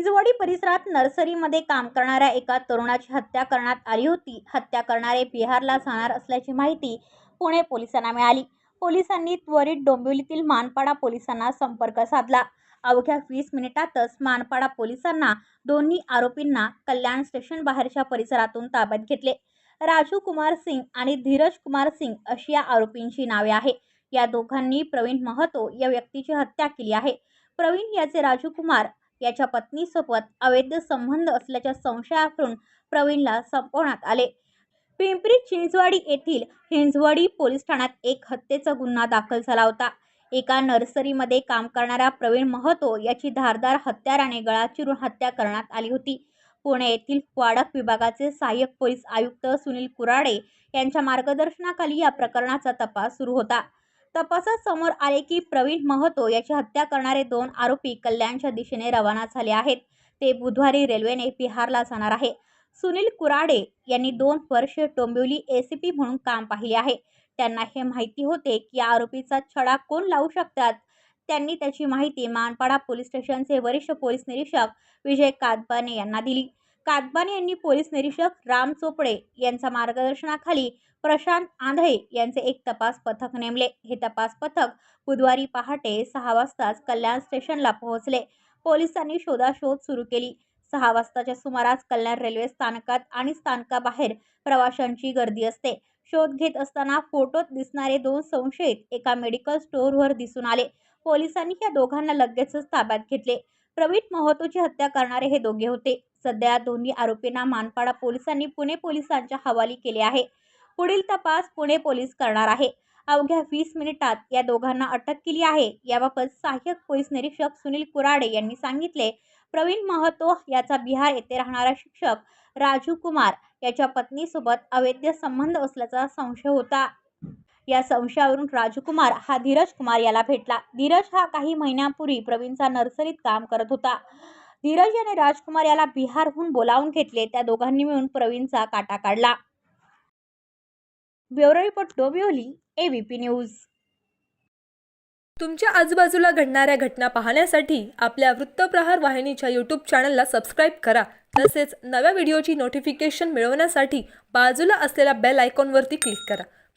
चिंचवडी परिसरात नर्सरीमध्ये काम करणाऱ्या एका तरुणाची हत्या करण्यात आली होती. हत्या करणारे बिहारला जाणार असल्याची माहिती पुणे पोलिसांना मिळाली. पोलिसांनी त्वरित डोंबिवलीतील मानपाडा पोलिसांना संपर्क साधला. अवघ्या वीस मिनिटातच मानपाडा पोलिसांना दोन्ही आरोपींना कल्याण स्टेशन बाहेरच्या परिसरातून ताब्यात घेतले. राजू कुमार सिंग आणि धीरज कुमार सिंग अशी या आरोपींची नावे आहे या दोघांनी प्रवीण महतो या व्यक्तीची हत्या केली आहे. प्रवीण याचे राजू कुमार याच्या पत्नीसोबत अवैध संबंध असल्याच्या संशयावरून प्रवीणला संपवण्यात आले. पिंपरी चिंचवाडी येथील हिंजवाडी पोलीस ठाण्यात एक हत्येचा गुन्हा दाखल झाला होता. एका नर्सरीमध्ये काम करणाऱ्या प्रवीण महतो याची धारदार हत्याराने गळा चिरून हत्या करण्यात आली होती. पुणे येथील वाडक विभागाचे सहाय्यक पोलीस आयुक्त सुनील कुराडे यांच्या मार्गदर्शनाखाली या प्रकरणाचा तपास सुरू होता. तपासात समोर आले की प्रवीण महतो याची हत्या करणारे दोन आरोपी कल्याणच्या दिशेने रवाना झाले आहेत. ते बुधवारी रेल्वेने बिहारला जाणार आहे. सुनील कुराडे यांनी दोन वर्षे डोंबिवली ए सी पी म्हणून काम पाहिले आहे. त्यांना हे माहिती होते की या आरोपीचा छडा कोण लावू शकतात? त्यांनी त्याची माहिती मानपाडा पोलीस स्टेशनचे वरिष्ठ पोलीस निरीक्षक विजय कादबाने यांना दिली. कादबानी यांनी पोलीस निरीक्षक राम चोपडे यांच्या मार्गदर्शनाखाली प्रशांत आंधळे यांचे एक तपास पथक नेमले. हे तपास पथक बुधवारी पहाटे सहा वाजताच कल्याण स्टेशनला पोहोचले. पोलिसांनी शोधाशोध सुरू केली. सहा वाजताच्या सुमारास कल्याण रेल्वे स्थानकात आणि स्थानकाबाहेर प्रवाशांची गर्दी असते. शोध घेत असताना फोटोत दिसणारे दोन संशयित एका मेडिकल स्टोअरवर दिसून आले. पोलिसांनी या दोघांना लगेचच ताब्यात घेतले. प्रवीण महतोची हत्या करणारे हे दोघे होते. सध्या दोन्ही आरोपींना मानपाडा पोलिसांनी पुणे पोलिसांच्या हवाली केले आहे. पुढील तपास पुणे पोलीस करणार आहे. अवघ्या वीस मिनिटात या दोघांना अटक केली आहे. याबाबत सहाय्यक पोलीस निरीक्षक सुनील कुराडे यांनी सांगितले. प्रवीण महतो याचा बिहार येथे राहणारा शिक्षक राजू कुमार याच्या पत्नीसोबत अवैध संबंध असल्याचा संशय होता. या संशयावरून राजकुमार हा धीरज कुमार याला भेटला. धीरज हा काही महिन्यांपूर्वी प्रवीणचा नर्सरीत काम करत होता. धीरज याने राजकुमार याला बिहारहून बोलावून घेतले. त्या दोघांनी मिळून प्रवीणचा काटा काढला. Bureau report Dombivli ABP news. तुमच्या आजूबाजूला घडणाऱ्या घटना पाहण्यासाठी आपल्या वृत्तप्रहार वाहिनीच्या यूट्यूब चॅनलला सबस्क्राईब करा. तसेच नव्या व्हिडिओची नोटिफिकेशन मिळवण्यासाठी बाजूला असलेल्या बेल आयकॉनवरती क्लिक करा.